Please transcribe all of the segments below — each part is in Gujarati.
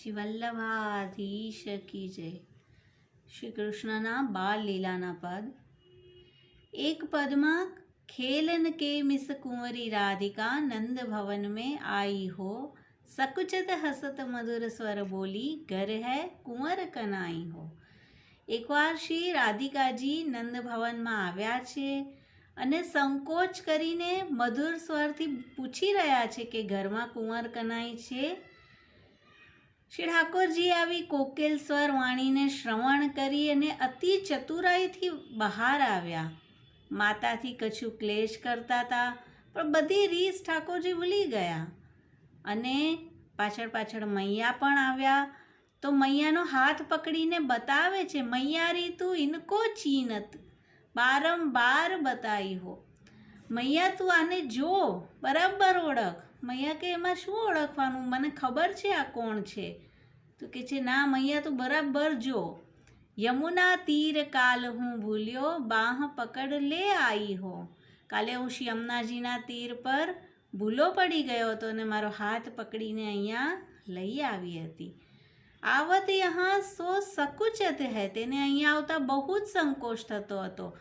શ્રી વલ્લભાધીશ કી જય. શ્રી કૃષ્ણના બાલ લીલાના પદ. એક પદમાં ખેલન કે મિસ કુંવરી રાધિકા નંદ ભવન મેં આઈ હો. સકુચત હસત મધુર સ્વર બોલી ઘર હૈ કુંવર કનાઈ હો. એકવાર શ્રી રાધિકાજી નંદ ભવનમાં આવ્યા છે અને સંકોચ કરીને મધુર સ્વરથી પૂછી રહ્યા છે કે ઘરમાં કુંવર કનાઈ છે? શ્રી ઠાકોરજી આવી કોકેલ સ્વર વાણીને શ્રવણ કરી અને અતિ ચતુરાઈથી બહાર આવ્યા. માતાથી કશું ક્લેશ કરતા હતા પણ બધી રીસ ઠાકોરજી ભૂલી ગયા. અને પાછળ પાછળ મૈયા પણ આવ્યા. તો મૈયાનો હાથ પકડીને બતાવે છે, મૈયા રીતુ ઇનકો ચીનત, બારંબાર બતાવી હો મૈયા તું આને જો, બરાબર ઓળખ. મૈયા કે એમાં શું ઓળખવાનું? મને ખબર છે આ કોણ છે. તો કે છે, ના, મૈયા તું બરાબર જો. યમુના તીર કાલ હું ભૂલ્યો, બાહ પકડ લે આઈ હો. કાલે હું શ્રી યમુનાજીના તીર પર ભૂલો પડી ગયો હતો અને મારો હાથ પકડીને અહીંયા લઈ આવી હતી. આવત યહાં સો સકુચત હે. તેને અહીંયા આવતા બહુ જ સંકોચ થતો હતો.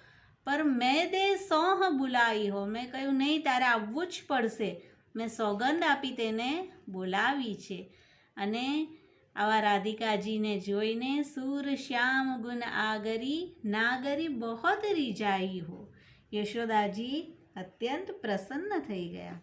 પર મેં દે સોહ બોલાવી હો. મેં કહ્યું, નહીં, તારે આવવું જ પડશે. મેં સોગંદ આપી તેને બોલાવી છે. અને આવા રાધિકાજીને જોઈને સૂર શ્યામ ગુણ આગરી નાગરી બહોત રીજાઈ હો. યશોદાજી અત્યંત પ્રસન્ન થઈ ગયા.